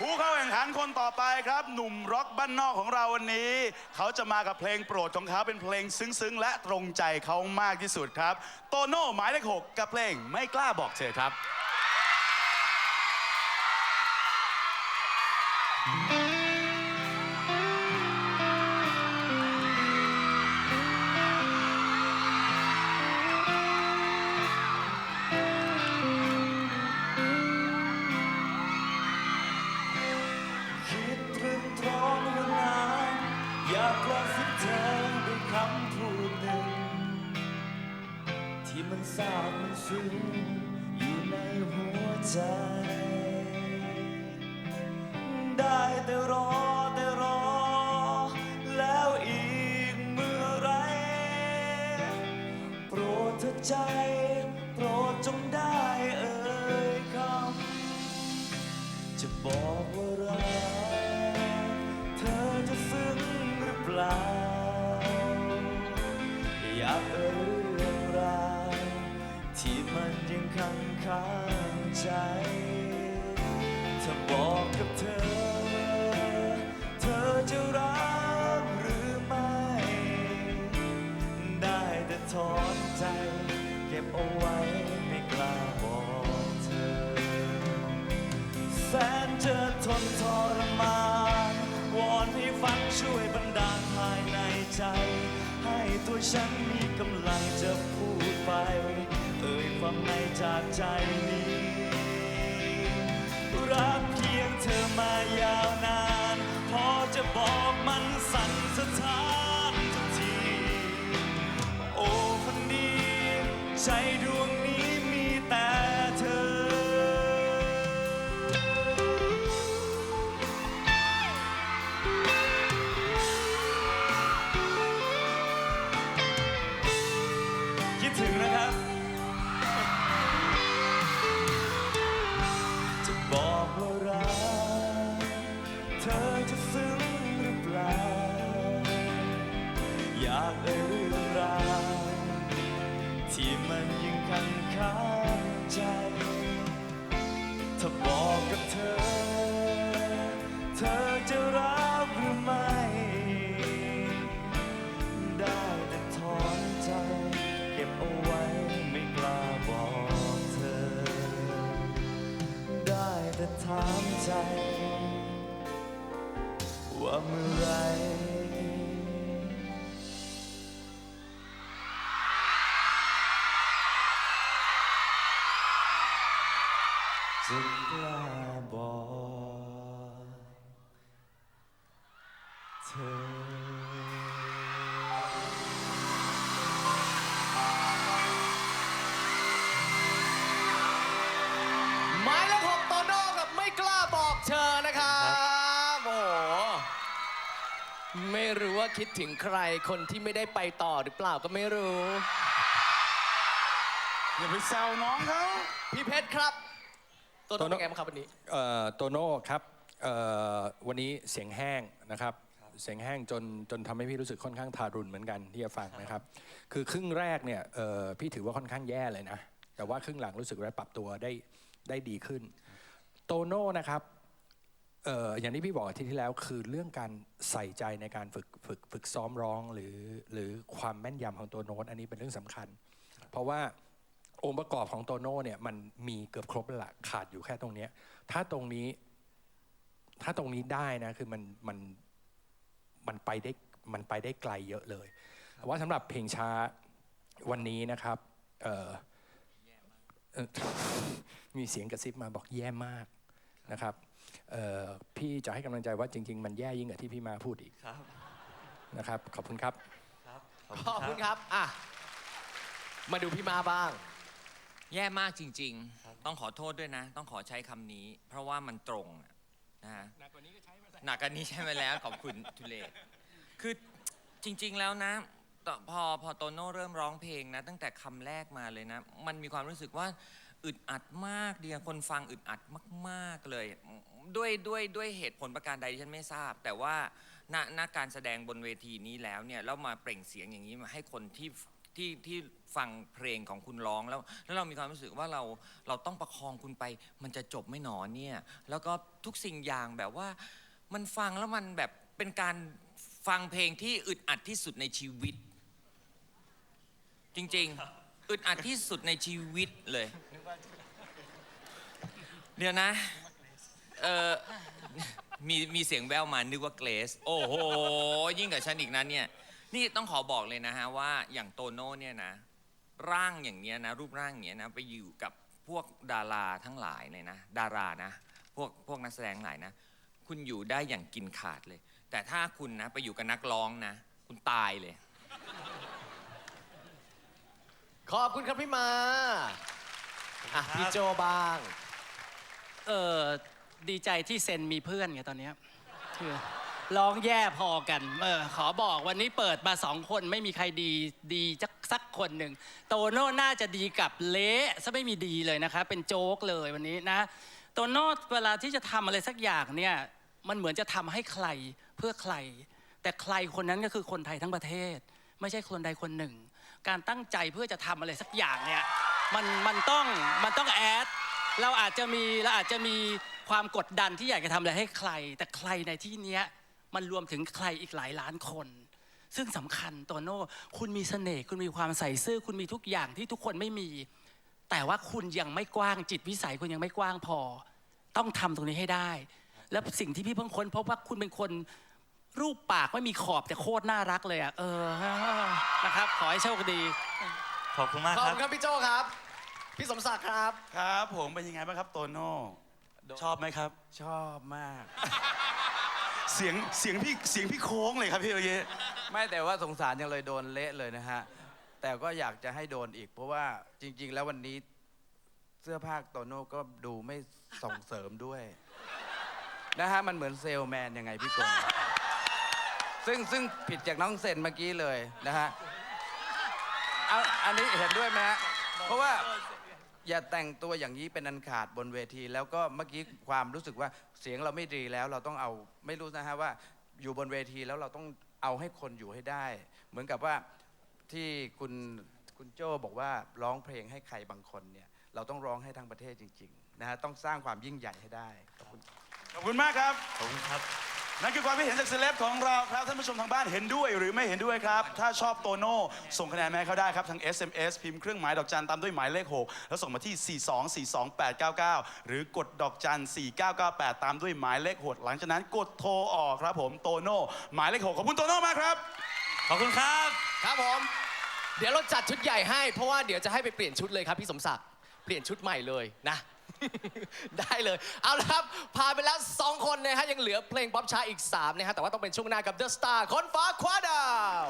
ผู้เข้าแข่งขันคนต่อไปครับ หนุ่มร็อกบ้านนอกของเราวันนี้ เขาจะมากับเพลงโปรดของเขาเป็นเพลงซึ้งๆ และตรงใจเขามากที่สุดครับ โตโน่หมายเลขหกกับเพลงไม่กล้าบอกเธอครับ ซาบมันซึ้งอยู่ในหัวใจ ได้แต่รอแต่รอ แล้วอีกเมื่อไร โปรดเธอใจ ตัวฉันมีกำลังจะพูดไป เอ่ยความในจากใจนี้ รักเพียงเธอมายาวนาน พอจะบอกมันสั่นสะท้านทันที โอ้คนดีใจดวง ซึ้งหรือเปล่า อยากเอ่ย เมื่อไรจะกล้าบอกเธอ ไม่รู้ว่าคิดถึงใครคนที่ไม่ได้ไปต่อหรือเปล่าก็ไม่รู้ อย่าไปแซวน้องเขาพี่เพชรครับโตโน่เป็นไงบ้างครับวันนี้ เอ่อโตโน่ครับเอ่อวันนี้เสียงแห้งนะครับ เสียงแห้งจนจนทำให้พี่รู้สึกค่อนข้างทารุณเหมือนกันที่จะฟังนะครับ คือครึ่งแรกเนี่ยเอ่อพี่ถือว่าค่อนข้างแย่เลยนะ แต่ว่าครึ่งหลังรู้สึกว่าปรับตัวได้ได้ดีขึ้น โตโน่นะครับเอออย่างที่พี่บอกอาที่ที่แล้วคือเรื่องการใส่ใจในการฝึกฝึกฝึกซ้อมร้องหรือหรือความแม่นยำของตัวโน้ตอันนี้เป็นเรื่องสำคัญ เพราะว่าองค์ประกอบของโตโน่เนี่ยมันมีเกือบครบละขาดอยู่แค่ตรงเนี้ถ้าตรงนี้ถ้าตรงนี้ได้นะคือมันมันมันไปได้มันไปได้ไกลเยอะเลยแต่ว่าสำหรับเพลงช้าวันนี้นะครับเอ่อเออมีเสียงกระซิบมาบอกแย่มากนะครับ พี่จะให้กำลังใจว่าจริง ๆ มันแย่ยิ่งกว่าที่พี่มาพูดอีกครับนะครับ ขอบคุณครับครับ ขอบคุณครับอะมาดูพี่มาบ้าง แย่มากจริง ๆ ต้องขอโทษด้วยนะ ต้องขอใช้คำนี้ เพราะว่ามันตรงอะนะฮะหนักกว่านี้ก็ใช้มาหนักกันนี้ใช่ไหมแล้วขอบคุณทุเลศคือจริง ๆแล้วนะตพอพอโตโน่เริ่มร้องเพลงนะ ตั้งแต่คำแรกมาเลยนะ มันมีความรู้สึกว่าอึดอัดมากเดียคนฟังอึดอัดมาก ๆเลย ด้วยด้วยด้วยเหตุผลประการใดที่ฉันไม่ทราบ แต่ว่าณณการแสดงบนเวทีนี้แล้วเนี่ยแล้วมาเปล่งเสียงอย่างนี้มาให้คนที่ที่ที่ฟังเพลงของคุณร้องแล้ว แล้วเรามีความรู้สึกว่าเราเราต้องประคองคุณไป มันจะจบไม่หนอเนี่ยแล้วก็ทุกสิ่งอย่างแบบว่ามันฟังแล้วมันแบบเป็นการฟังเพลงที่อึดอัดที่สุดในชีวิต จริงๆอึดอัดที่สุดในชีวิตเลยเดี๋ยวนะ เออมีมีเสียงแววมานึกว่าเกรซโอ้โห ยิ่งกับฉันอีกนะเนี่ย นี่ต้องขอบอกเลยนะฮะว่าอย่างโตโน่เนี่ยนะ ร่างอย่างเนี้ยนะ รูปร่างอย่างเนี้ยนะ ไปอยู่กับพวกดาราทั้งหลายเลยนะ ดารานะ พวกพวกนักแสดงหลายนะ คุณอยู่ได้อย่างกินขาดเลย แต่ถ้าคุณนะ ไปอยู่กับนักร้องนะ คุณตายเลย ขอบคุณครับพี่มาอะพี่โจบ้าง เออ ดีใจที่เซนมีเพื่อนไงตอนเนี้ยคือร้องแย่พอกัน เออ ขอบอกวันนี้เปิดมาสองคนไม่มีใครดีดีจักสักคนหนึ่ง โตโน่น่าจะดีกับเละซะไม่มีดีเลยนะคะ เป็นโจ๊กเลยวันนี้นะ โตโน่เวลาที่จะทำอะไรสักอย่างเนี่ย มันเหมือนจะทำให้ใครเพื่อใคร แต่ใครคนนั้นก็คือคนไทยทั้งประเทศ ไม่ใช่คนใดคนหนึ่ง การตั้งใจเพื่อจะทำอะไรสักอย่างเนี่ย มันมันต้องมันต้องแอด เราอาจจะมีเราอาจจะมี ความกดดันที่อยากจะทำอะไรให้ใคร แต่ใครในที่เนี้ยมันรวมถึงใครอีกหลายล้านคน ซึ่งสำคัญโตโน่คุณมีเสน่ห์คุณมีความใส่ซื่อคุณมีทุกอย่างที่ทุกคนไม่มี แต่ว่าคุณยังไม่กว้างจิตวิสัยคุณยังไม่กว้างพอ ต้องทำตรงนี้ให้ได้ แล้วสิ่งที่พี่เพิ่งค้นพบว่าคุณเป็นคนรูปปากไม่มีขอบแต่โคตรน่ารักเลยอะเออนะครับ ขอให้โชคดี ขอบคุณมากขอบครัคุบณครับพี่โจครับ พี่สมศักดิ์ครับ ครับ ผมเป็นยังไงบ้างครับโตโน่ ชอบไหมครับ ชอบมาก เสียงเสียงพี่เสียงพี่โค้งเลยครับพี่เอเยไม่แต่ว่าสงสารยังเลยโดนเละเลยนะฮะ แต่ก็อยากจะให้โดนอีก เพราะว่าจริง ๆ แล้ววันนี้เสื้อผ้าโตโน่ก็ดูไม่ส่งเสริมด้วย นะฮะ มันเหมือนเซลแมนยังไงพี่กลซึ่งซึ่งผิดจากน้องเซนเมื่อกี้เลยนะฮะเอาอันนี้เห็นด้วยไหมฮะ เพราะว่า อย่าแต่งตัวอย่างนี้เป็นอันขาดบนเวที แล้วก็เมื่อกี้ความรู้สึกว่าเสียงเราไม่ดีแล้วเราต้องเอาไม่รู้นะฮะว่าอยู่บนเวทีแล้วเราต้องเอาให้คนอยู่ให้ได้ เหมือนกับว่าที่คุณคุณโจ้บอกว่าร้องเพลงให้ใครบางคนเนี่ยเราต้องร้องให้ทั้งประเทศจริงๆนะฮะต้องสร้างความยิ่งใหญ่ให้ได้ขอบคุณขอบคุณมากครับ ขอบคุณครับ นั่นคือความคิดเห็นจากเซเลบของเราครับท่านผู้ชมทางบ้านเห็นด้วยหรือไม่เห็นด้วยครับ ถ้าชอบโตโน่ส่งคะแนนมาให้เขาได้ครับทาง SMS พิมพ์เครื่องหมายดอกจันตามด้วยหมายเลข 6 แล้วส่งมาที่ 4242899 หรือกดดอกจัน 4998 ตามด้วยหมายเลข6หลังจากนั้นกดโทรออกครับผมโตโน่หมายเลข 6 ขอบคุณโตโน่มากครับ ขอบคุณครับ ครับผม เดี๋ยวเราจัดชุดใหญ่ให้ เพราะว่าเดี๋ยวจะให้ไปเปลี่ยนชุดเลยครับพี่สมศักดิ์เปลี่ยนชุดใหม่เลยนะ ได้เลย เอาละครับพาไปแล้ว 2 คนนะฮะยังเหลือเพลงป๊อปช้าอีก 3 นะฮะแต่ว่าต้องเป็นช่วงหน้ากับ The Star คนฟ้าคว้าดาว